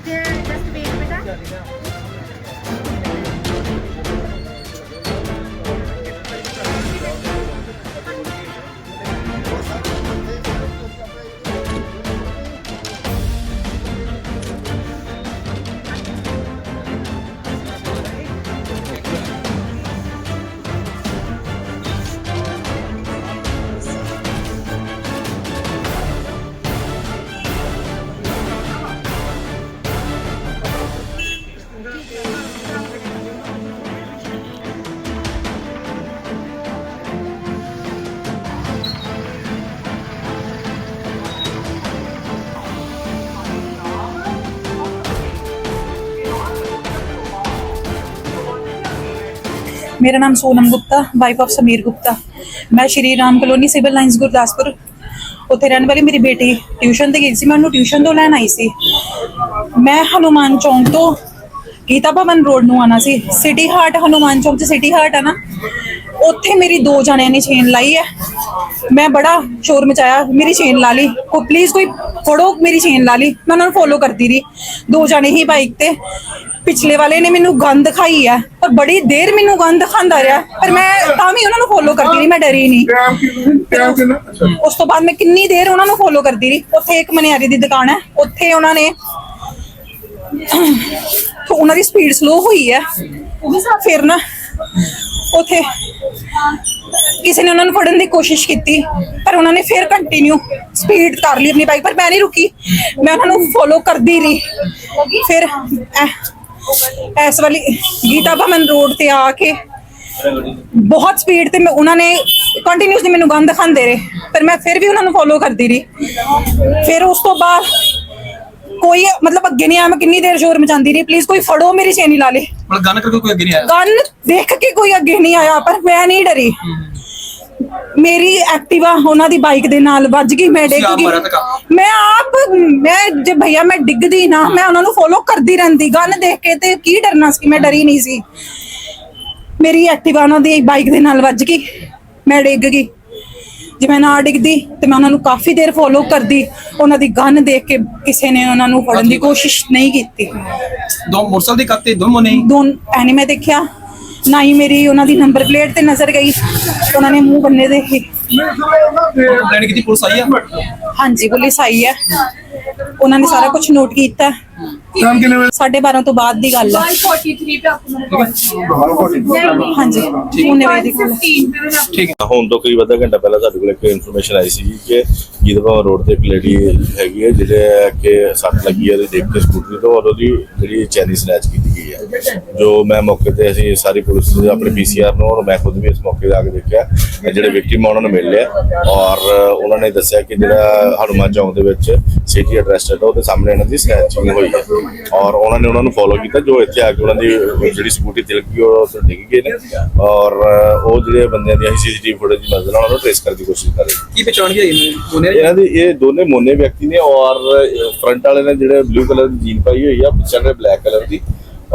There, just wait, that. ਮੇਰਾ ਨਾਮ Sonam Gupta wife of Sameer Gupta. ਮੈਂ Shri Ram colony civil lines Gurdaspur. ਉੱਥੇ ਰਹਿਣ ਵਾਲੀ ਮੇਰੀ ਬੇਟੀ ਟਿਊਸ਼ਨ ਤੇ ਗਈ ਸੀ, ਮੈਂ ਉਹਨੂੰ ਟਿਊਸ਼ਨ ਤੋਂ ਲੈਣ ਆਈ ਸੀ। ਮੈਂ ਹਨੂਮਾਨ ਚੌਂਕ ਤੋਂ ਗੀਤਾ ਭਵਨ ਰੋਡ ਨੂੰ ਆਣਾ ਸੀ। ਸਿਟੀ ਹਾਰਟ ਹਨੂਮਾਨ ਚੌਂਕ ਚ ਸਿਟੀ ਹਾਰਟ ਆ ਨਾ, ਉੱਥੇ ਮੇਰੀ ਦੋ ਜਣਿਆਂ ਨੇ ਚੇਨ ਲਾਈ ਹੈ। ਮੈਂ ਬੜਾ ਸ਼ੋਰ ਮਚਾਇਆ, ਮੇਰੀ ਚੇਨ ਲਾ ਲਈ। ਕੋ ਪਲੀਜ਼ ਕੋਈ ਫੜੋ ਮੇਰੀ ਚੇਨ ਲਾ ਲਈ ਮੈਂ ਉਹਨਾਂ ਨੂੰ ਫੋਲੋ ਕਰਦੀ ਰਹੀ। ਦੋ ਜਣੇ ਹੀ ਬਾਈਕ ਤੇ। ਪਿਛਲੇ ਵਾਲੇ ਨੇ ਮੈਨੂੰ ਗੰਦ ਖਾਈ ਹੈ ਪਰ ਬੜੀ ਦੇਰ ਮੈਨੂੰ ਗੰਦ ਖਾਂਦਾ ਰਿਹਾ। ਪਰ ਮੈਂ ਤਾਂ ਵੀ ਉਹਨਾਂ ਨੂੰ ਫੋਲੋ ਕਰਦੀ ਰਹੀ ਮੈਂ ਡਰੀ ਨਹੀਂ। ਉਸ ਤੋਂ ਬਾਅਦ ਮੈਂ ਕਿੰਨੀ ਦੇਰ ਉਹਨਾਂ ਨੂੰ ਫੋਲੋ ਕਰਦੀ ਰਹੀ। ਉੱਥੇ ਇੱਕ ਮਨਿਆਰੀ ਦੀ ਦੁਕਾਨ ਹੈ। ਉੱਥੇ ਉਹਨਾਂ ਨੇ ਉਹਨਾਂ ਦੀ ਸਪੀਡ ਸਲੋ ਹੋਈ ਹੈ। ਫਿਰ ਨਾ ਉਥੇ ਕਿਸੇ ਨੇ ਉਹਨਾਂ ਨੂੰ ਫੜਨ ਦੀ ਕੋਸ਼ਿਸ਼ ਕੀਤੀ, ਪਰ ਉਹਨਾਂ ਨੇ ਫਿਰ ਕੰਟੀਨਿਊ ਸਪੀਡ ਕਰ ਲਈ ਆਪਣੀ ਬਾਈਕ ਪਰ ਮੈਂ ਨਹੀਂ ਰੁਕੀ। ਮੈਂ ਉਹਨਾਂ ਨੂੰ ਫੋਲੋ ਕਰਦੀ ਰਹੀ। ਫਿਰ ਇਸ ਵਾਲੀ ਗੀਤਾ ਭਵਨ ਰੋਡ ਤੇ ਆ ਕੇ ਬਹੁਤ ਸਪੀਡ ਤੇ ਮੈਂ ਉਹਨਾਂ ਨੇ ਕੰਟੀਨਿਊਸਲੀ ਮੈਨੂੰ ਗੰਦ ਖਾਂਦੇ ਰਹੇ, ਪਰ ਮੈਂ ਫਿਰ ਵੀ ਉਹਨਾਂ ਨੂੰ ਫੋਲੋ ਕਰਦੀ ਰਹੀ। ਫਿਰ ਉਸ ਤੋਂ ਬਾਅਦ ਕੋਈ ਮਤਲਬ ਅੱਗੇ ਨਹੀਂ ਆਇਆ, ਮੈਂ ਕਿੰਨੀ ਦੇਰ ਸ਼ੋਰ ਮਚਾਉਂਦੀ ਰਹੀ। ਪਲੀਜ਼ ਕੋਈ ਫੜੋ, ਮੇਰੀ ਚੇਨੀ ਲਾ ਲੇ। ਮਤਲਬ ਗਨ ਕਰਕੇ ਕੋਈ ਅੱਗੇ ਨਹੀਂ ਆਇਆ? ਗਨ ਦੇਖ ਕੇ ਕੋਈ ਅੱਗੇ ਨਹੀਂ ਆਇਆ ਪਰ ਮੈਂ ਨਹੀਂ ਡਰੀ। ਮੇਰੀ ਐਕਟਿਵਾ ਉਹਨਾਂ ਦੀ ਬਾਈਕ ਦੇ ਨਾਲ ਵੱਜ ਗਈ ਮੈਂ ਡਿੱਗ ਤੁਸੀਂ ਆਪ ਗਈ। ਮਾਰਿਆ ਧੱਕਾ? ਮੈਂ ਆਪ ਮੈਂ ਜੇ ਭਈਆ ਮੈਂ ਡਿੱਗਦੀ ਨਾ ਮੈਂ ਉਹਨਾਂ ਨੂੰ ਫੋਲੋ ਕਰਦੀ ਰਹਿੰਦੀ। ਗਨ ਦੇਖ ਕੇ ਤੇ ਕੀ ਡਰਨਾ ਸੀ ਮੈਂ ਡਰੀ ਨਹੀਂ ਸੀ। ਮੇਰੀ ਐਕਟਿਵਾ ਉਹਨਾਂ ਦੀ ਬਾਈਕ ਦੇ ਨਾਲ ਵੱਜ ਗਈ ਮੈਂ ਡਿੱਗ ਗਈ। ਜੇ ਮੈਂ ਨਾ ਡਿੱਗਦੀ ਤੇ ਮੈਂ ਉਹਨਾਂ ਨੂੰ ਕਾਫੀ ਦੇਰ ਫੋਲੋ ਕਰਦੀ ਉਹਨਾਂ ਦੀ ਗਨ ਦੇਖ ਕੇ ਕਿਸੇ ਨੇ ਉਹਨਾਂ ਨੂੰ ਫੜਨ ਦੀ ਕੋਸ਼ਿਸ਼ ਨਹੀਂ ਕੀਤੀ। ਦੋ ਮੋਟਰਸਾਈਕਲ ਦੀ ਕੱਤੇ ਦੋਨੋਂ ਨੇ ਦੋਨ ਐਨੀ ਮੈਂ ਦੇਖਿਆ ਨਾ ਹੀ ਮੇਰੀ ਉਹਨਾਂ ਦੀ ਨੰਬਰ ਪਲੇਟ ਤੇ ਨਜ਼ਰ ਗਈ ਉਹਨਾਂ ਨੇ ਮੂੰਹ ਬੰਨੇ ਦੇ ਸੀ ਕੰਪਲੇਂਟ ਕੀਤੀ ਪੁਲਿਸ ਆਈ ਆ? ਹਾਂਜੀ ਪੁਲਿਸ ਆਈ ਹੈ ਉਹਨਾਂ ਨੇ ਸਾਰਾ ਕੁਝ ਨੋਟ ਕੀਤਾ। ਟਾਈਮ ਕਿੰਨੇ ਵਜੇ? 12:30 ਤੋਂ ਬਾਅਦ ਦੀ ਗੱਲ ਹੈ। ਹਾਂਜੀ ਉਹਨੇ ਵਜੇ ਦੀ ਗੱਲ ਹੈ। ਠੀਕ ਹੈ। ਹੁਣ ਤੋਂ ਕਰੀਬ ਅੱਧਾ ਘੰਟਾ ਪਹਿਲਾਂ ਸਾਡੇ ਕੋਲ ਇੱਕ ਇਨਫੋਰਮੇਸ਼ਨ ਆਈ ਸੀ ਕਿ ਗੀਤਵਾ ਰੋਡ ਤੇ ਇੱਕ ਲੇਡੀ ਹੈਗੀ ਹੈ ਜਿਹਦੇ ਕਿ ਸੱਟ ਲੱਗੀ ਹੈ ਤੇ ਦੇਖ ਕੇ ਸਕੂਟਰੀ ਤੋਂ ਔਰ ਉਹਦੀ ਜਿਹੜੀ ਚੈਨੀ ਸਨੈਚ ਕੀਤੀ ਗਈ ਹੈ ਜੋ ਮੈਂ ਮੌਕੇ ਤੇ ਅਸੀਂ ਸਾਰੀ ਪੁਲਿਸ ਆਪਣੇ ਪੀਸੀਆਰ ਨੂੰ ਔਰ ਮੈਂ ਖੁਦ ਵੀ ਇਸ ਮੌਕੇ ਤੇ ਆ ਕੇ ਦੇਖਿਆ ਜਿਹੜੇ ਵਿਕਟਿਮ ਉਹਨਾਂ ਨੂੰ ਮਿਲ ਲਿਆ। ਔਰ ਉਹਨਾਂ ਨੇ ਦੱਸਿਆ ਕਿ ਜਿਹੜਾ ਹਨੂਮਾਨ ਚੌਂਕ ਦੇ ਵਿੱਚ ਸਿਟੀ ਐਡਰੈਸ ਹੈ ਉਹਦੇ ਸਾਹਮਣੇ ਇਹਨਾਂ ਦੀ ਸਨੈਚਿੰਗ ਹੋਈ ਹੈ ਔਰ ਉਹਨਾਂ ਨੇ ਉਹਨਾਂ ਨੂੰ ਫੋਲੋ ਕੀਤਾ ਜੋ ਇੱਥੇ ਆ ਕੇ ਉਹਨਾਂ ਦੀ ਜਿਹੜੀ ਸਕੂਟੀ ਤਿਲਕ ਗਈ ਉਹ ਡਿੱਗ ਗਏ ਨੇ। ਔਰ ਉਹ ਜਿਹੜੇ ਬੰਦਿਆਂ ਦੀ ਅਸੀਂ ਸੀਸੀਟੀਵੀ ਫੁਟੇਜ ਦੀ ਮਦਦ ਨਾਲ ਉਹਨਾਂ ਨੂੰ ਟ੍ਰੇਸ ਕਰਨ ਦੀ ਕੋਸ਼ਿਸ਼ ਕਰ ਰਹੇ ਕੀ ਪਛਾਣ ਗਿਆ ਇਹਨਾਂ ਦੀ ਇਹ ਦੋਨੇ ਮੋਨੇ ਵਿਅਕਤੀ ਨੇ ਔਰ ਫਰੰਟ ਵਾਲੇ ਨੇ ਜਿਹੜੇ ਬਲੂ ਕਲਰ ਦੀ ਜੀਨ ਪਾਈ ਹੋਈ ਆ ਪਿੱਛੇ ਨੇ black colour the.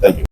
Thank you.